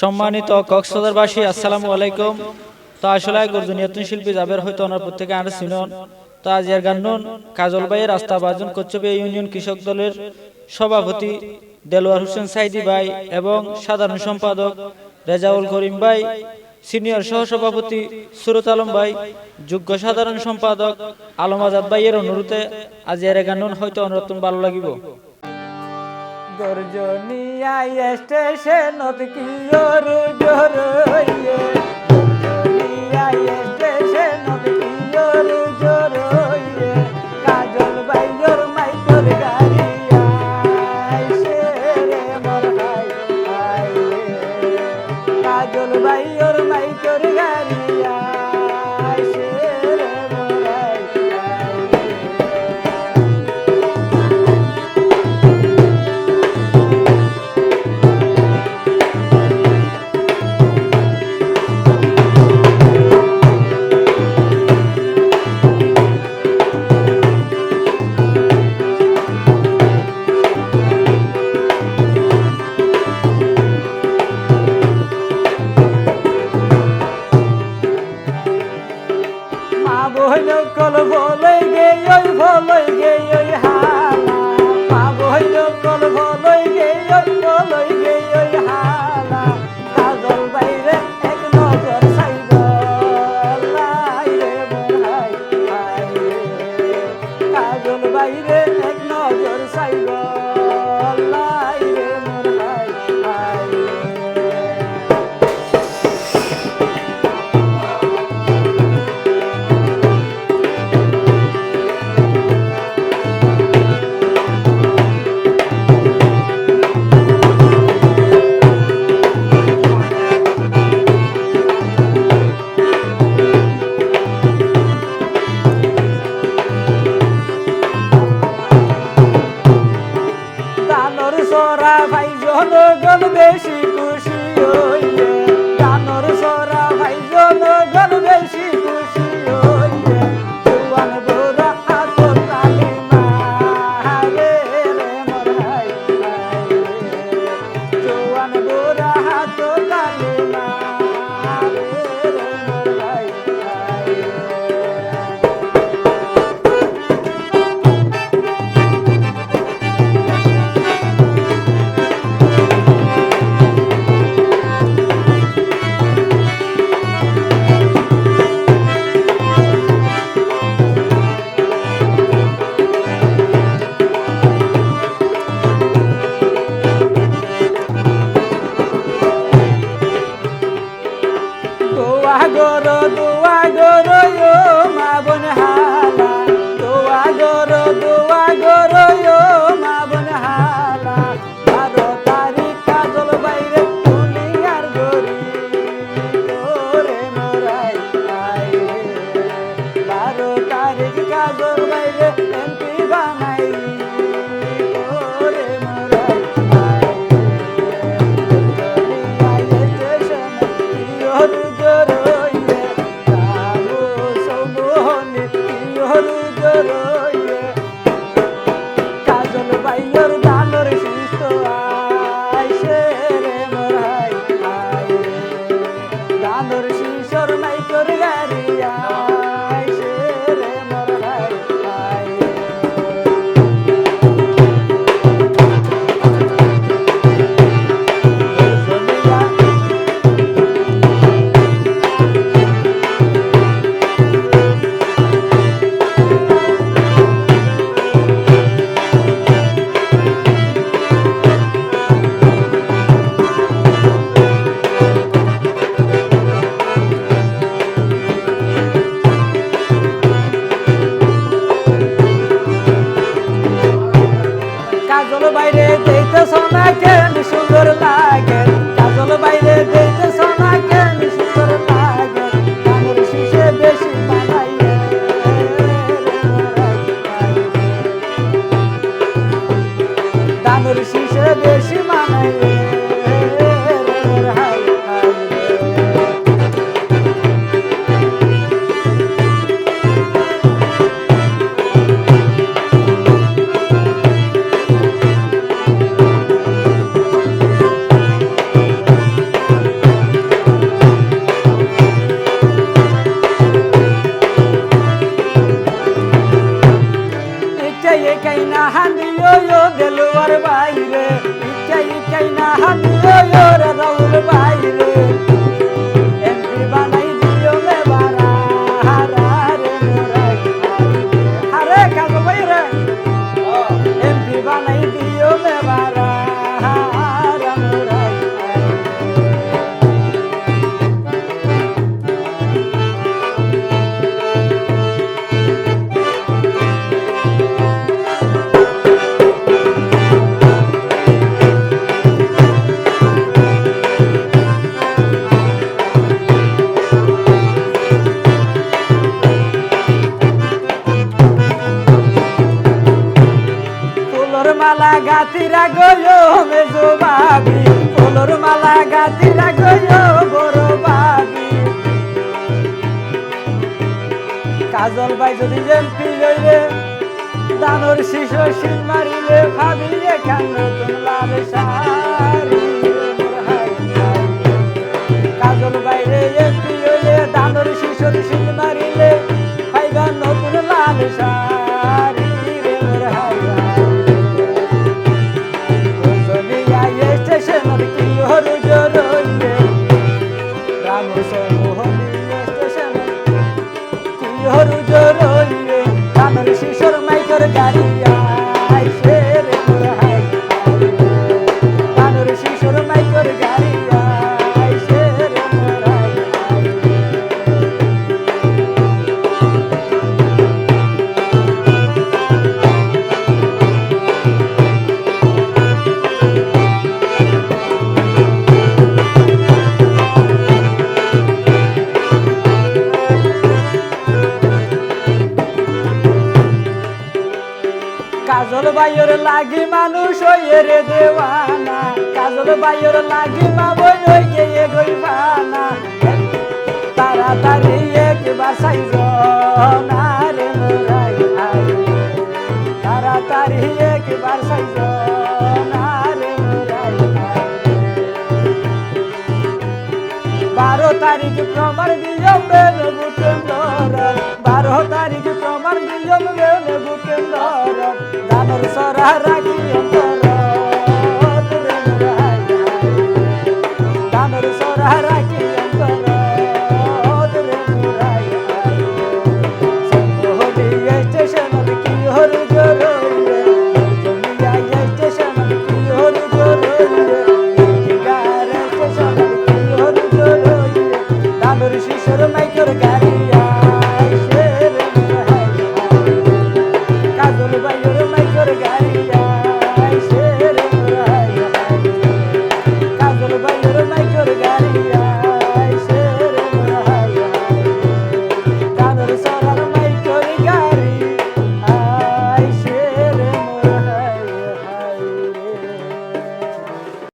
সম্মানিত কক্সবাজারবাসী, আসসালামু আলাইকুম। তো আসলে গর্জনিয়াতুন শিল্পী যাবের হয়তো ওনার প্রত্যেকে আর সিনন তো আজ এর গান্নুন কাজল ভাইয়ের রাস্তা বাজন কচ্ছবে ইউনিয়ন কৃষক দলের সভাপতি দেলোয়ার হোসেন সাইদি ভাই এবং সাধারণ সম্পাদক রেজাউল করিম ভাই, সিনিয়র সহসভাপতি সুরত আলম ভাই, যোগ্য সাধারণ সম্পাদক আলম আজাদ ভাইয়ের অনুরোধে আজ এর গান্নুন হয়তো অন্যতম ভালো লাগিব। গর্জনিয়া স্টেশনত কি জোর জোরইয়ে বহিল কল ভলই গে, ওই ভলই গে, ওই হালা। বহিল কল ভলই গে, ওই ভলই গে গাতিরা গয়ো মেজো বাবি ফুলর মালা গাতিরা গয়ো বড় বাবি কাজল বাই যদি এমপি হইলে দানর শিশু শিল মারিলে, ভাবিলে কেন নতুন লাল হাই। কাজল বাইরে এমপি হইলে দানর শিশুর শিল মারিলে পাইবা নতুন লাল শাড়ি। কাজল বাইর লাগি মানুষ হইয়ে দেওয়ানা। কাজল বাইর লাগি মা বই নই গিয়ে গইবানা। তাড়াতাড়ি একবার সাইজ না রে মোরাই তাড়াতাড়ি একবার সাইজ না বারো তারিখ প্রমাণ দিয়ম তারিখ